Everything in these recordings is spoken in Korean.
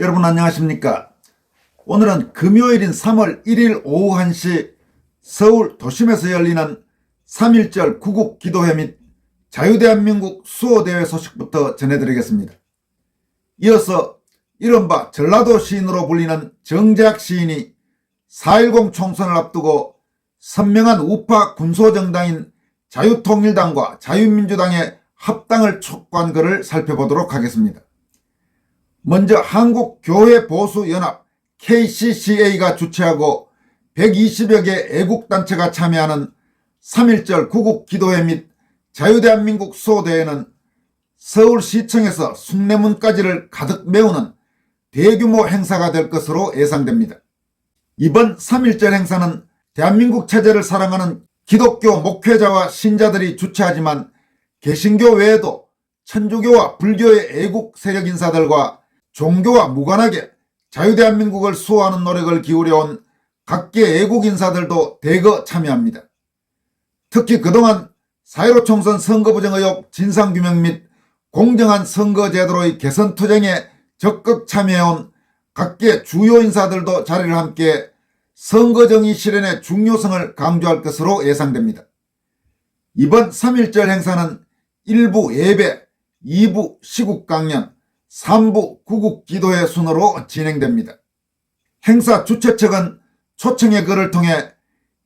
여러분 안녕하십니까? 오늘은 금요일인 3월 1일 오후 1시 서울 도심에서 열리는 3.1절 구국 기도회 및 자유대한민국 수호대회 소식부터 전해드리겠습니다. 이어서 이른바 전라도 시인으로 불리는 정재학 시인이 4.10 총선을 앞두고 선명한 우파 군소정당인 자유통일당과 자유민주당의 합당을 촉구한 글을 살펴보도록 하겠습니다. 먼저 한국교회보수연합 KCCA가 주최하고 120여 개 애국단체가 참여하는 3.1절 구국기도회 및 자유대한민국 수호대회는 서울시청에서 숭례문까지를 가득 메우는 대규모 행사가 될 것으로 예상됩니다. 이번 3.1절 행사는 대한민국 체제를 사랑하는 기독교 목회자와 신자들이 주최하지만 개신교 외에도 천주교와 불교의 애국 세력 인사들과 종교와 무관하게 자유대한민국을 수호하는 노력을 기울여온 각계 애국 인사들도 대거 참여합니다. 특히 그동안 4.15 총선 선거 부정 의혹 진상규명 및 공정한 선거 제도로의 개선 투쟁에 적극 참여해온 각계 주요 인사들도 자리를 함께 선거정의 실현의 중요성을 강조할 것으로 예상됩니다. 이번 3.1절 행사는 1부 예배, 2부 시국 강연, 3부 구국 기도회 순으로 진행됩니다. 행사 주최 측은 초청의 글을 통해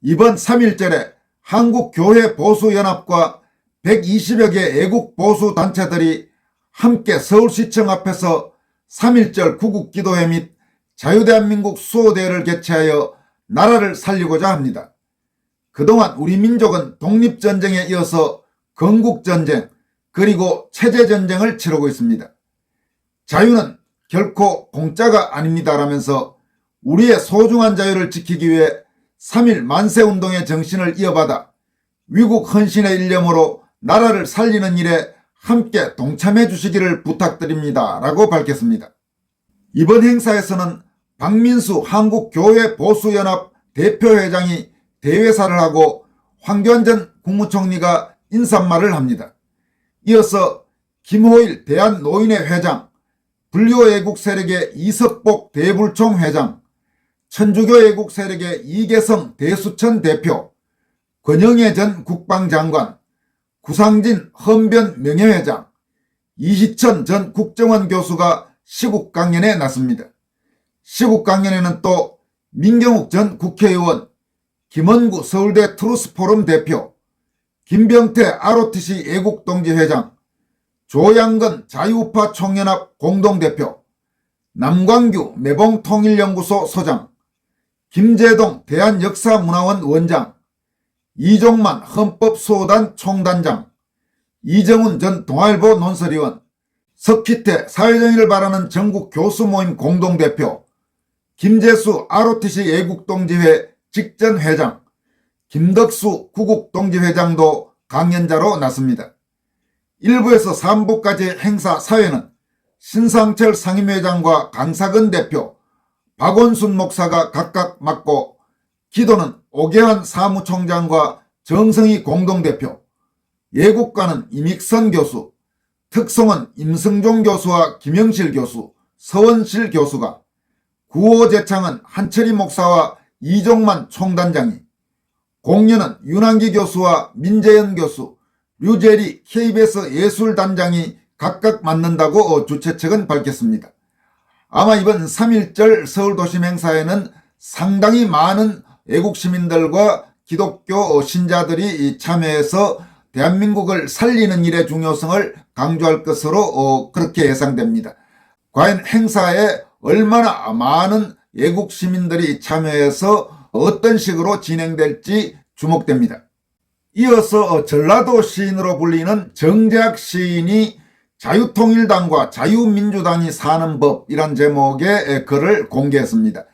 이번 3.1절에 한국교회보수연합과 120여 개 애국 보수 단체들이 함께 서울시청 앞에서 3.1절 구국기도회 및 자유대한민국 수호대회를 개최하여 나라를 살리고자 합니다. 그동안 우리 민족은 독립전쟁에 이어서 건국전쟁 그리고 체제전쟁을 치르고 있습니다. 자유는 결코 공짜가 아닙니다라면서 우리의 소중한 자유를 지키기 위해 3.1 만세 운동의 정신을 이어받아 위국 헌신의 일념으로 나라를 살리는 일에 함께 동참해 주시기를 부탁드립니다. 라고 밝혔습니다. 이번 행사에서는 박민수 한국교회 보수연합 대표회장이 대회사를 하고 황교안 국무총리가 인사말을 합니다. 이어서 김호일 대한노인회 회장, 불교 애국 세력의 이석복 대불총 회장, 천주교 애국 세력의 이계성 대수천 대표, 권영애 전 국방장관, 구상진 헌변 명예회장, 이희천 전 국정원 교수가 시국 강연에 나섭니다. 시국 강연에는 또 민경욱 전 국회의원, 김원구 서울대 트루스포럼 대표, 김병태 ROTC 애국동지 회장, 조양건 자유우파 총연합 공동대표, 남광규 매봉통일연구소 소장, 김재동 대한역사문화원 원장, 이종만 헌법수호단 총단장, 이정훈 전 동아일보 논설위원, 석희태 사회정의를 바라는 전국 교수모임 공동대표, 김재수 ROTC 애국동지회 직전회장, 김덕수 구국동지회장도 강연자로 나섭니다. 1부에서 3부까지 행사 사회는 신상철 상임회장과 강사근 대표, 박원순 목사가 각각 맡고 기도는 오계환 사무총장과 정성희 공동대표, 예국가는 이믹선 교수, 특성은 임승종 교수와 김영실 교수, 서원실 교수가, 구호재창은 한철희 목사와 이종만 총단장이, 공연은 윤한기 교수와 민재현 교수, 류재리 KBS 예술단장이 각각 맡는다고 주최 측은 밝혔습니다. 아마 이번 3.1절 서울도심 행사에는 상당히 많은 애국 시민들과 기독교 신자들이 참여해서 대한민국을 살리는 일의 중요성을 강조할 것으로 어, 그렇게 예상됩니다. 과연 행사에 얼마나 많은 애국 시민들이 참여해서 어떤 식으로 진행될지 주목됩니다. 이어서 전라도 시인으로 불리는 정재학 시인이 자유통일당과 자유민주당이 사는 법이란 제목의 글을 공개했습니다.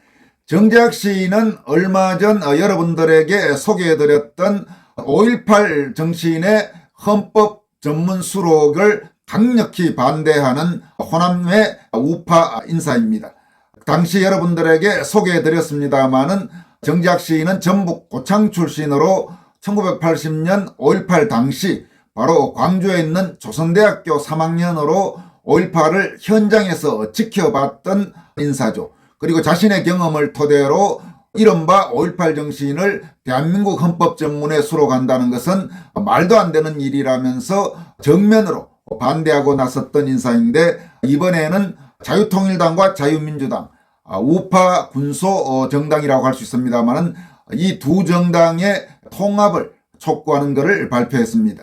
정재학 시인은 얼마 전 여러분들에게 소개해드렸던 5.18 정신의 헌법 전문 수록을 강력히 반대하는 호남의 우파 인사입니다. 당시 여러분들에게 소개해드렸습니다마는 정재학 시인은 전북 고창 출신으로 1980년 5.18 당시 바로 광주에 있는 조선대학교 3학년으로 5.18을 현장에서 지켜봤던 인사죠. 그리고 자신의 경험을 토대로 이른바 5.18 정신을 대한민국 헌법 전문에 수록한다는 것은 말도 안 되는 일이라면서 정면으로 반대하고 나섰던 인사인데 이번에는 자유통일당과 자유민주당 아, 우파 군소 어, 정당이라고 할 수 있습니다만은 이 두 정당의 통합을 촉구하는 것을 발표했습니다.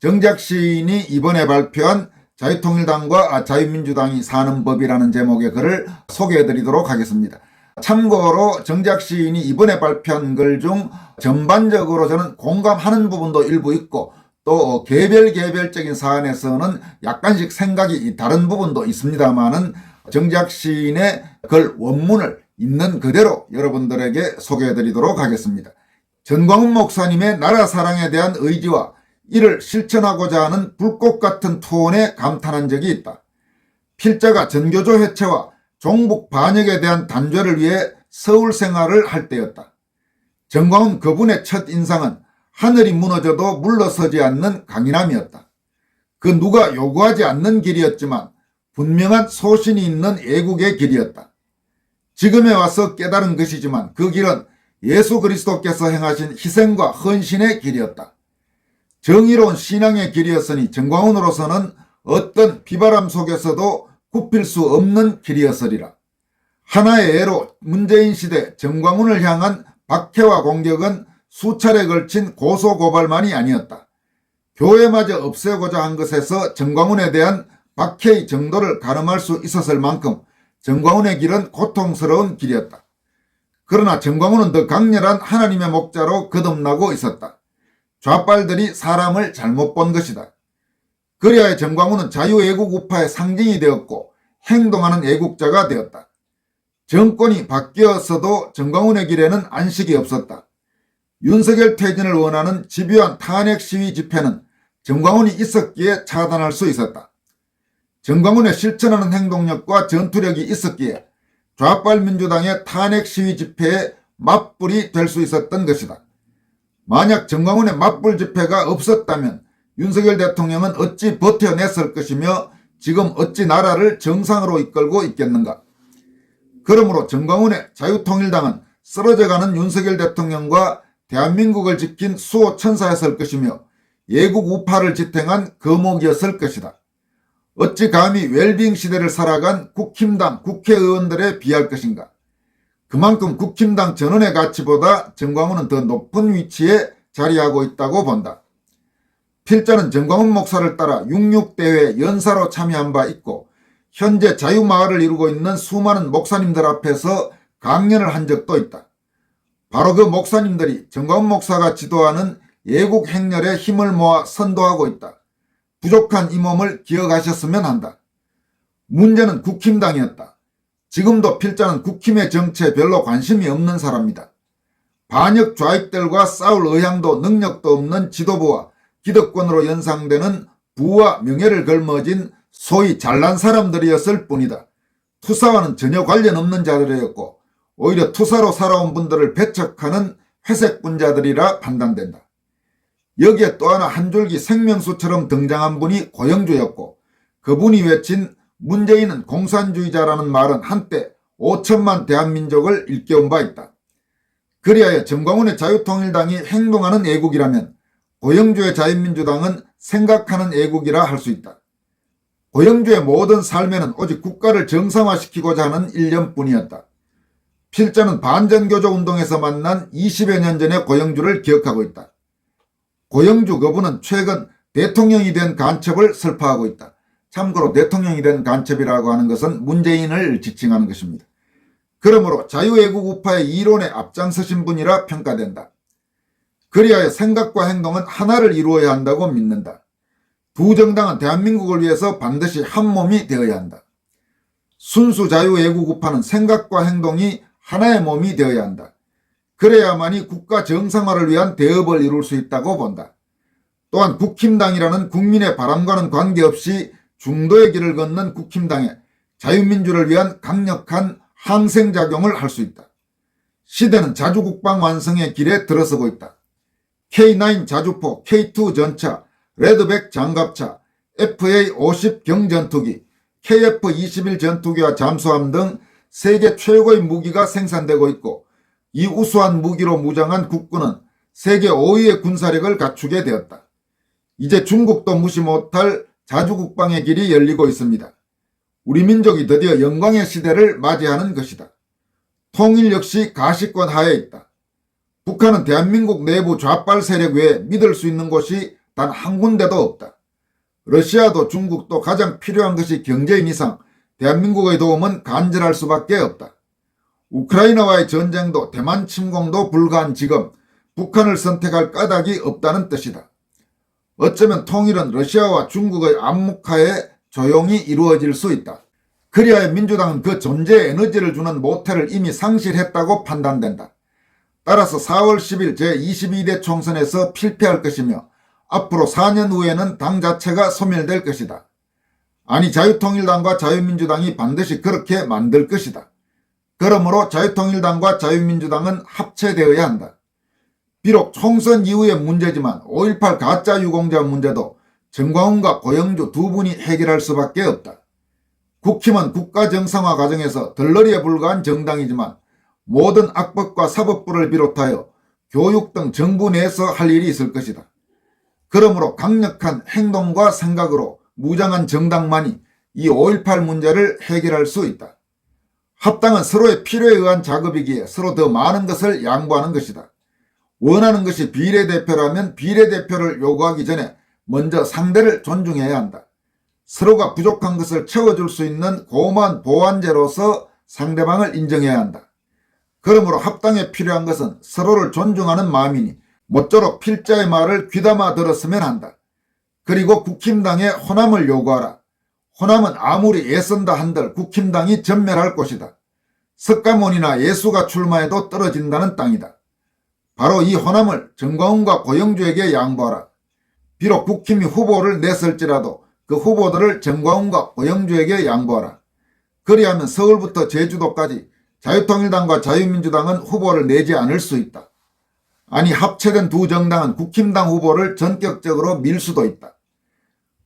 정작 시인이 이번에 발표한 자유통일당과 자유민주당이 사는 법이라는 제목의 글을 소개해 드리도록 하겠습니다. 참고로 정작 시인이 이번에 발표한 글 중 전반적으로 저는 공감하는 부분도 일부 있고 또 개별 개별적인 사안에서는 약간씩 생각이 다른 부분도 있습니다만은 정작 시인의 글 원문을 있는 그대로 여러분들에게 소개해 드리도록 하겠습니다. 전광훈 목사님의 나라 사랑에 대한 의지와 이를 실천하고자 하는 불꽃 같은 투혼에 감탄한 적이 있다. 필자가 전교조 해체와 종북 반역에 대한 단죄를 위해 서울 생활을 할 때였다. 정광훈 그분의 첫 인상은 하늘이 무너져도 물러서지 않는 강인함이었다. 그 누가 요구하지 않는 길이었지만 분명한 소신이 있는 애국의 길이었다. 지금에 와서 깨달은 것이지만 그 길은 예수 그리스도께서 행하신 희생과 헌신의 길이었다. 정의로운 신앙의 길이었으니 정광훈으로서는 어떤 비바람 속에서도 굽힐 수 없는 길이었으리라. 하나의 예로 문재인 시대 정광훈을 향한 박해와 공격은 수차례 걸친 고소고발만이 아니었다. 교회마저 없애고자 한 것에서 정광훈에 대한 박해의 정도를 가늠할 수 있었을 만큼 정광훈의 길은 고통스러운 길이었다. 그러나 정광훈은 더 강렬한 하나님의 목자로 거듭나고 있었다. 좌빨들이 사람을 잘못 본 것이다. 그리하여 정광훈은 자유애국 우파의 상징이 되었고 행동하는 애국자가 되었다. 정권이 바뀌었어도 정광훈의 길에는 안식이 없었다. 윤석열 퇴진을 원하는 집요한 탄핵 시위 집회는 정광훈이 있었기에 차단할 수 있었다. 정광훈의 실천하는 행동력과 전투력이 있었기에 좌빨 민주당의 탄핵 시위 집회에 맞불이 될 수 있었던 것이다. 만약 정광훈의 맞불 집회가 없었다면 윤석열 대통령은 어찌 버텨냈을 것이며 지금 어찌 나라를 정상으로 이끌고 있겠는가. 그러므로 정광훈의 자유통일당은 쓰러져가는 윤석열 대통령과 대한민국을 지킨 수호 천사였을 것이며 예국 우파를 지탱한 거목이었을 것이다. 어찌 감히 웰빙 시대를 살아간 국힘당 국회의원들에 비할 것인가? 그만큼 국힘당 전원의 가치보다 정광훈은 더 높은 위치에 자리하고 있다고 본다. 필자는 정광훈 목사를 따라 66대회 연사로 참여한 바 있고 현재 자유마을을 이루고 있는 수많은 목사님들 앞에서 강연을 한 적도 있다. 바로 그 목사님들이 정광훈 목사가 지도하는 예국 행렬에 힘을 모아 선도하고 있다. 부족한 이 몸을 기억하셨으면 한다. 문제는 국힘당이었다. 지금도 필자는 국힘의 정체에 별로 관심이 없는 사람이다. 반역 좌익들과 싸울 의향도 능력도 없는 지도부와 기득권으로 연상되는 부와 명예를 걸머진 소위 잘난 사람들이었을 뿐이다. 투사와는 전혀 관련 없는 자들이었고 오히려 투사로 살아온 분들을 배척하는 회색 분자들이라 판단된다. 여기에 또 하나 한 줄기 생명수처럼 등장한 분이 고영주였고 그분이 외친 문재인은 공산주의자라는 말은 한때 5천만 대한민족을 일깨운 바 있다. 그리하여 정광훈의 자유통일당이 행동하는 애국이라면 고영주의 자유민주당은 생각하는 애국이라 할 수 있다. 고영주의 모든 삶에는 오직 국가를 정상화시키고자 하는 일념뿐이었다. 필자는 반전교조 운동에서 만난 20여 년 전의 고영주를 기억하고 있다. 고영주 그분은 최근 대통령이 된 간첩을 설파하고 있다. 참고로 대통령이 된 간첩이라고 하는 것은 문재인을 지칭하는 것입니다. 그러므로 자유애국 우파의 이론에 앞장서신 분이라 평가된다. 그리하여 생각과 행동은 하나를 이루어야 한다고 믿는다. 두 정당은 대한민국을 위해서 반드시 한 몸이 되어야 한다. 순수 자유애국 우파는 생각과 행동이 하나의 몸이 되어야 한다. 그래야만이 국가 정상화를 위한 대업을 이룰 수 있다고 본다. 또한 국힘당이라는 국민의 바람과는 관계없이 중도의 길을 걷는 국힘당에 자유민주를 위한 강력한 항생작용을 할 수 있다. 시대는 자주국방 완성의 길에 들어서고 있다. K9 자주포, K2 전차, 레드백 장갑차, FA50 경전투기, KF-21 전투기와 잠수함 등 세계 최고의 무기가 생산되고 있고 이 우수한 무기로 무장한 국군은 세계 5위의 군사력을 갖추게 되었다. 이제 중국도 무시 못할 자주국방의 길이 열리고 있습니다. 우리 민족이 드디어 영광의 시대를 맞이하는 것이다. 통일 역시 가시권 하에 있다. 북한은 대한민국 내부 좌빨 세력 외에 믿을 수 있는 곳이 단 한 군데도 없다. 러시아도 중국도 가장 필요한 것이 경제인 이상 대한민국의 도움은 간절할 수밖에 없다. 우크라이나와의 전쟁도 대만 침공도 불가한 지금 북한을 선택할 까닭이 없다는 뜻이다. 어쩌면 통일은 러시아와 중국의暗목하에 조용히 이루어질 수 있다. 그리하여 민주당은 그 존재의 에너지를 주는 모태를 이미 상실했다고 판단된다. 따라서 4월 10일 제22대 총선에서 필패할 것이며 앞으로 4년 후에는 당 자체가 소멸될 것이다. 아니 자유통일당과 자유민주당이 반드시 그렇게 만들 것이다. 그러므로 자유통일당과 자유민주당은 합체되어야 한다. 비록 총선 이후의 문제지만 5.18 가짜 유공자 문제도 정광훈과 고영주 두 분이 해결할 수밖에 없다. 국힘은 국가 정상화 과정에서 덜러리에 불과한 정당이지만 모든 악법과 사법부를 비롯하여 교육 등 정부 내에서 할 일이 있을 것이다. 그러므로 강력한 행동과 생각으로 무장한 정당만이 이 5.18 문제를 해결할 수 있다. 합당은 서로의 필요에 의한 작업이기에 서로 더 많은 것을 양보하는 것이다. 원하는 것이 비례대표라면 비례대표를 요구하기 전에 먼저 상대를 존중해야 한다. 서로가 부족한 것을 채워줄 수 있는 고마운 보완제로서 상대방을 인정해야 한다. 그러므로 합당에 필요한 것은 서로를 존중하는 마음이니 모쪼록 필자의 말을 귀담아 들었으면 한다. 그리고 국힘당에 호남을 요구하라. 호남은 아무리 애쓴다 한들 국힘당이 전멸할 곳이다. 석가모니나 예수가 출마해도 떨어진다는 땅이다. 바로 이 호남을 정광훈과 고영주에게 양보하라. 비록 국힘이 후보를 냈을지라도 그 후보들을 정광훈과 고영주에게 양보하라. 그리하면 서울부터 제주도까지 자유통일당과 자유민주당은 후보를 내지 않을 수 있다. 아니 합체된 두 정당은 국힘당 후보를 전격적으로 밀 수도 있다.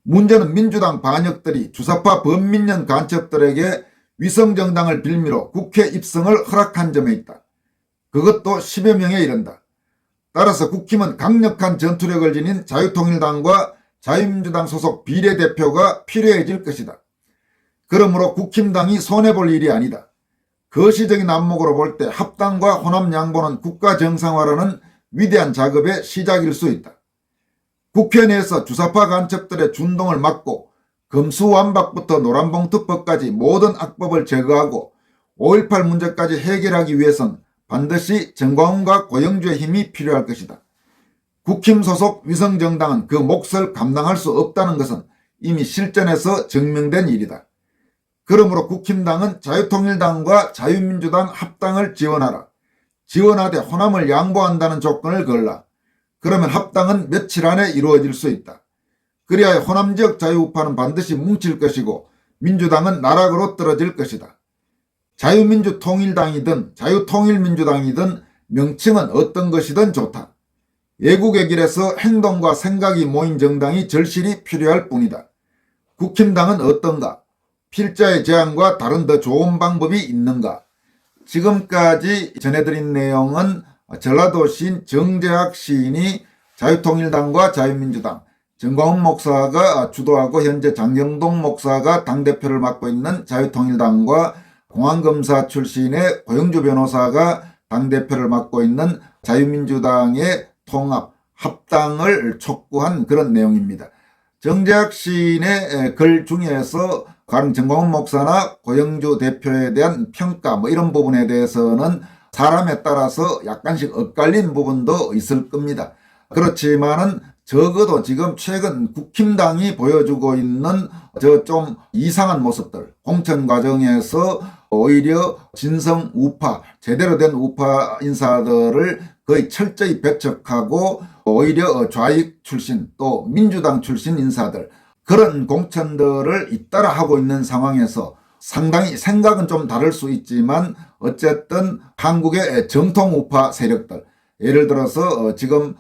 문제는 민주당 반역들이 주사파 범민련 간첩들에게 위성정당을 빌미로 국회 입성을 허락한 점에 있다. 그것도 10여 명에 이른다. 따라서 국힘은 강력한 전투력을 지닌 자유통일당과 자유민주당 소속 비례대표가 필요해질 것이다. 그러므로 국힘당이 손해볼 일이 아니다. 거시적인 안목으로 볼 때 합당과 호남 양보는 국가 정상화라는 위대한 작업의 시작일 수 있다. 국회 내에서 주사파 간첩들의 준동을 막고 검수완박부터 노란봉투법까지 모든 악법을 제거하고 5.18 문제까지 해결하기 위해선 반드시 정광훈과 고영주의 힘이 필요할 것이다. 국힘 소속 위성정당은 그 몫을 감당할 수 없다는 것은 이미 실전에서 증명된 일이다. 그러므로 국힘당은 자유통일당과 자유민주당 합당을 지원하라. 지원하되 호남을 양보한다는 조건을 걸라. 그러면 합당은 며칠 안에 이루어질 수 있다. 그리하여 호남 지역 자유우파는 반드시 뭉칠 것이고 민주당은 나락으로 떨어질 것이다. 자유민주통일당이든 자유통일민주당이든 명칭은 어떤 것이든 좋다. 예국의 길에서 행동과 생각이 모인 정당이 절실히 필요할 뿐이다. 국힘당은 어떤가? 필자의 제안과 다른 더 좋은 방법이 있는가? 지금까지 전해드린 내용은 전라도 시인 정재학 시인이 자유통일당과 자유민주당, 정광훈 목사가 주도하고 현재 장영동 목사가 당대표를 맡고 있는 자유통일당과 공안검사 출신의 고영주 변호사가 당대표를 맡고 있는 자유민주당의 통합, 합당을 촉구한 그런 내용입니다. 정재학 시인의 글 중에서 가령 정광훈 목사나 고영주 대표에 대한 평가 뭐 이런 부분에 대해서는 사람에 따라서 약간씩 엇갈린 부분도 있을 겁니다. 그렇지만은 적어도 지금 최근 국힘당이 보여주고 있는 저 좀 이상한 모습들 공천 과정에서 오히려 진성 우파 제대로 된 우파 인사들을 거의 철저히 배척하고 오히려 좌익 출신 또 민주당 출신 인사들 그런 공천들을 잇따라 하고 있는 상황에서 상당히 생각은 좀 다를 수 있지만 어쨌든 한국의 정통 우파 세력들. 예를 들어서 어, 지금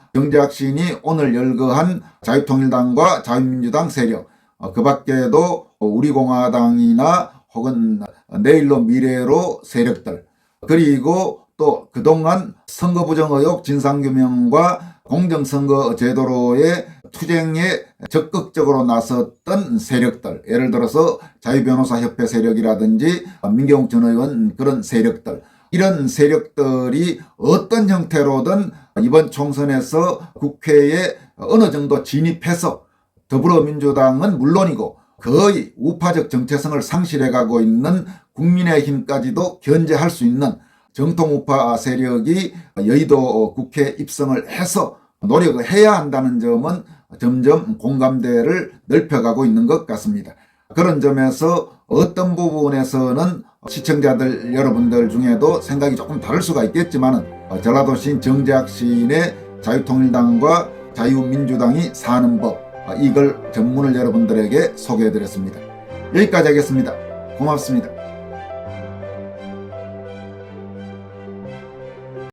시인이 오늘 열거한 자유통일당과 자유민주당 세력. 어, 그 밖에도 우리공화당이나 혹은 내일로 미래로 세력들. 그리고 또 그동안 선거 부정 의혹 진상규명과 공정선거 제도로의 투쟁에 적극적으로 나섰던 세력들 예를 들어서 자유변호사협회 세력이라든지 민경욱 전 의원 그런 세력들 이런 세력들이 어떤 형태로든 이번 총선에서 국회에 어느 정도 진입해서 더불어민주당은 물론이고 거의 우파적 정체성을 상실해가고 있는 국민의힘까지도 견제할 수 있는 정통 우파 세력이 여의도 국회 입성을 해서 노력을 해야 한다는 점은 점점 공감대를 넓혀가고 있는 것 같습니다. 그런 점에서 어떤 부분에서는 시청자들 여러분들 중에도 생각이 조금 다를 수가 있겠지만은 전라도 시인 정재학 시인의 자유통일당과 자유민주당이 사는 법 이걸 전문을 여러분들에게 소개해 드렸습니다. 여기까지 하겠습니다. 고맙습니다.